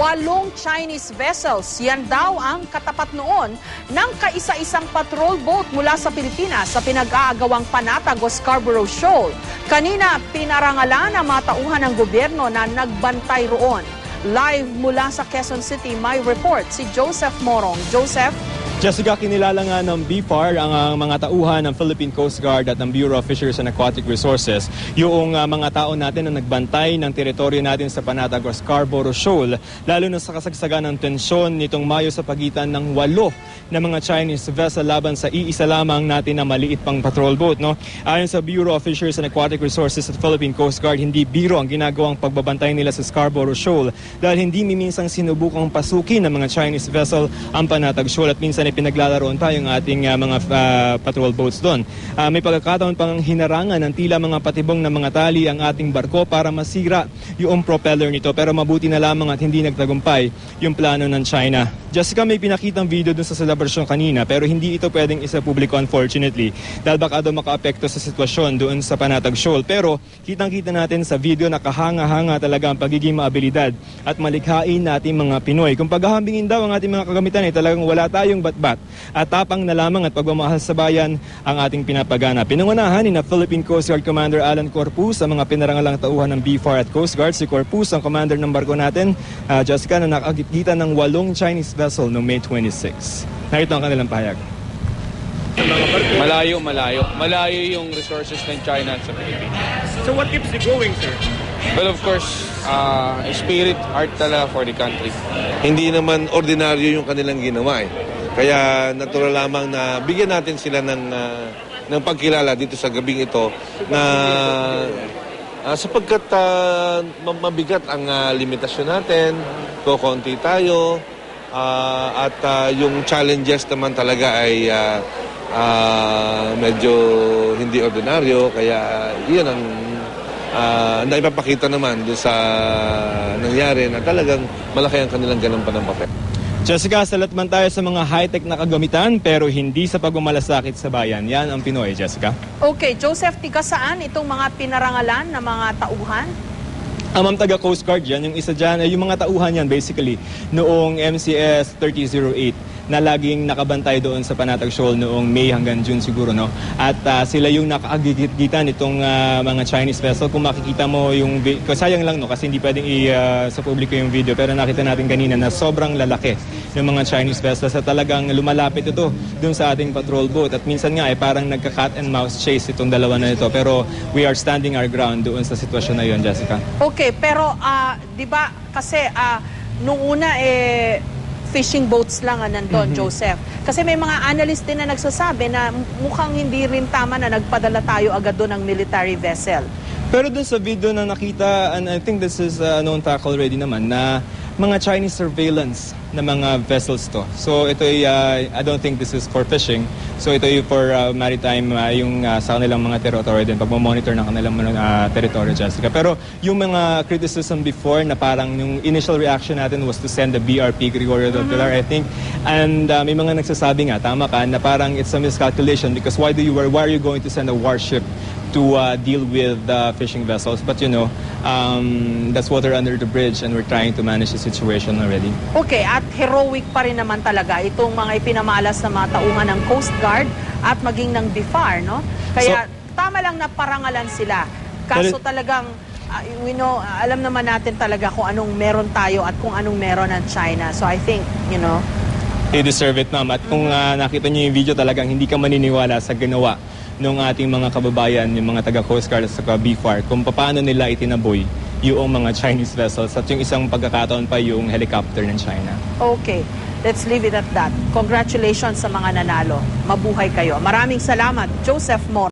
walong Chinese vessels. Yan daw ang katapat noon ng kaisa-isang patrol boat mula sa Pilipinas sa pinag-aagawang Panatag o Scarborough Shoal. Kanina, pinarangalan ang mga tauhan ng gobyerno na nagbantay roon. Live mula sa Quezon City, may report si Joseph Morong. Joseph? Jessica, kinilala nga ng BFAR ang ah, mga tauhan ng Philippine Coast Guard at ng Bureau of Fisheries and Aquatic Resources, yung ah, mga tao natin na nagbantay ng teritoryo natin sa Panatag o Scarborough Shoal, lalo na sa kasagsagan ng tensyon nitong Mayo sa pagitan ng walo na mga Chinese vessel laban sa iisa lamang natin na maliit pang patrol boat. No? Ayon sa Bureau of Fisheries and Aquatic Resources at Philippine Coast Guard, hindi biro ang ginagawang pagbabantay nila sa Scarborough Shoal dahil hindi miminsang sinubukang pasukin ng mga Chinese vessel ang Panatag Shoal at minsan ay pinaglalaroon pa yung ating ah, mga ah, patrol boats doon. Ah, may pagkakataon pang hinarangan ng tila mga patibong ng mga tali ang ating barko para masira yung propeller nito pero mabuti na lamang at hindi nagtagumpay yung plano ng China. Jessica, may pinakitang video dun sa celebration kanina pero hindi ito pwedeng isa publiko unfortunately dahil baka daw makaapekto sa sitwasyon doon sa Panatag Shoal. Pero kitang-kita natin sa video na kahanga-hanga talaga ang pagiging maabilidad at malikhain nating mga Pinoy. Kung paghahambingin daw ang ating mga kagamitan ay talagang wala tayong batbat at tapang na lamang at pagmamahal sa bayan ang ating pinapagana. Pinangunahan ni na Philippine Coast Guard Commander Alan Corpus ang mga pinarangalang tauhan ng BFAR at Coast Guard. Si Corpus ang commander ng barko natin, ah, Jessica, na nakakita ng walong Chinese vessel noong May 26. Narito ang kanilang pahayag. Malayo, malayo. Malayo yung resources ng China at sa Pilipinas. So what keeps you going, sir? Well, of course, uh, spirit, heart talaga for the country. hindi naman ordinaryo yung kanilang ginawa eh. Kaya natural lamang na bigyan natin sila ng, ah, ng pagkilala dito sa gabing ito na ah, sapagkat ma- mabigat ang ah, limitasyon natin, kukonti tayo, ah, at ah, yung challenges naman talaga ay ah, ah, medyo hindi ordinaryo. Kaya iyan ang uh, naipapakita naman doon sa nangyari na talagang malaki ang kanilang ganampan ng papel. Jessica, salat man tayo sa mga high-tech na kagamitan pero hindi sa pagmamalasakit sa bayan. Yan ang Pinoy, Jessica. Okay, Joseph, tiga saan itong mga pinarangalan na mga tauhan? Ang Ma'am taga Coast Guard yan, yung isa dyan, ay yung mga tauhan yan basically noong MCS 3008 na laging nakabantay doon sa Panatag Shoal noong May hanggang June siguro. no At ah, sila yung nakaagigitan itong ah, mga Chinese vessel. Kung makikita mo yung, sayang lang no kasi hindi pwedeng i, ah, sa publiko yung video pero nakita natin kanina na sobrang lalaki ng mga Chinese vessels at talagang lumalapit ito doon sa ating patrol boat. At minsan nga ay parang nagka-cat and mouse chase itong dalawa na ito. Pero we are standing our ground doon sa sitwasyon na yon Jessica. Okay, pero ah, 'di ba kasi ah, nung una eh fishing boats lang ang nandun, Joseph. Kasi may mga analyst din na nagsasabi na mukhang hindi rin tama na nagpadala tayo agad doon ng military vessel. Pero dun sa video na nakita, and I think this is uh, known fact already naman, na mga Chinese surveillance na mga vessels to. So ito ay, uh, I don't think this is for fishing. So ito ay for uh, maritime, uh, yung uh, sa kanilang mga territory din, pagmamonitor ng kanilang mga uh, territory, Jessica. Pero yung mga criticism before na parang yung initial reaction natin was to send the BRP, Gregorio del Pilar, I think. And uh, may mga nagsasabi nga, tama ka, na parang it's a miscalculation because why do you, why are you going to send a warship to uh, deal with uh, fishing vessels. But you know, um, that's water under the bridge and we're trying to manage the situation already. Okay, at heroic pa rin naman talaga itong mga ipinamalas na mga tauhan ng Coast Guard at maging ng BIFAR, no? Kaya tama lang na parangalan sila. Kaso Pero- talagang ah, we know, alam naman natin talaga kung anong meron tayo at kung anong meron ng China. So I think, you know, They deserve it, ma'am. At kung uh, nakita niyo yung video talagang hindi ka maniniwala sa ginawa ng ating mga kababayan, yung mga taga Coast Guard at saka BFAR, kung paano nila itinaboy yung mga Chinese vessels at yung isang pagkakataon pa yung helicopter ng China. okay. Let's leave it at that. Congratulations sa mga nanalo. Mabuhay kayo. Maraming salamat, Joseph Moore.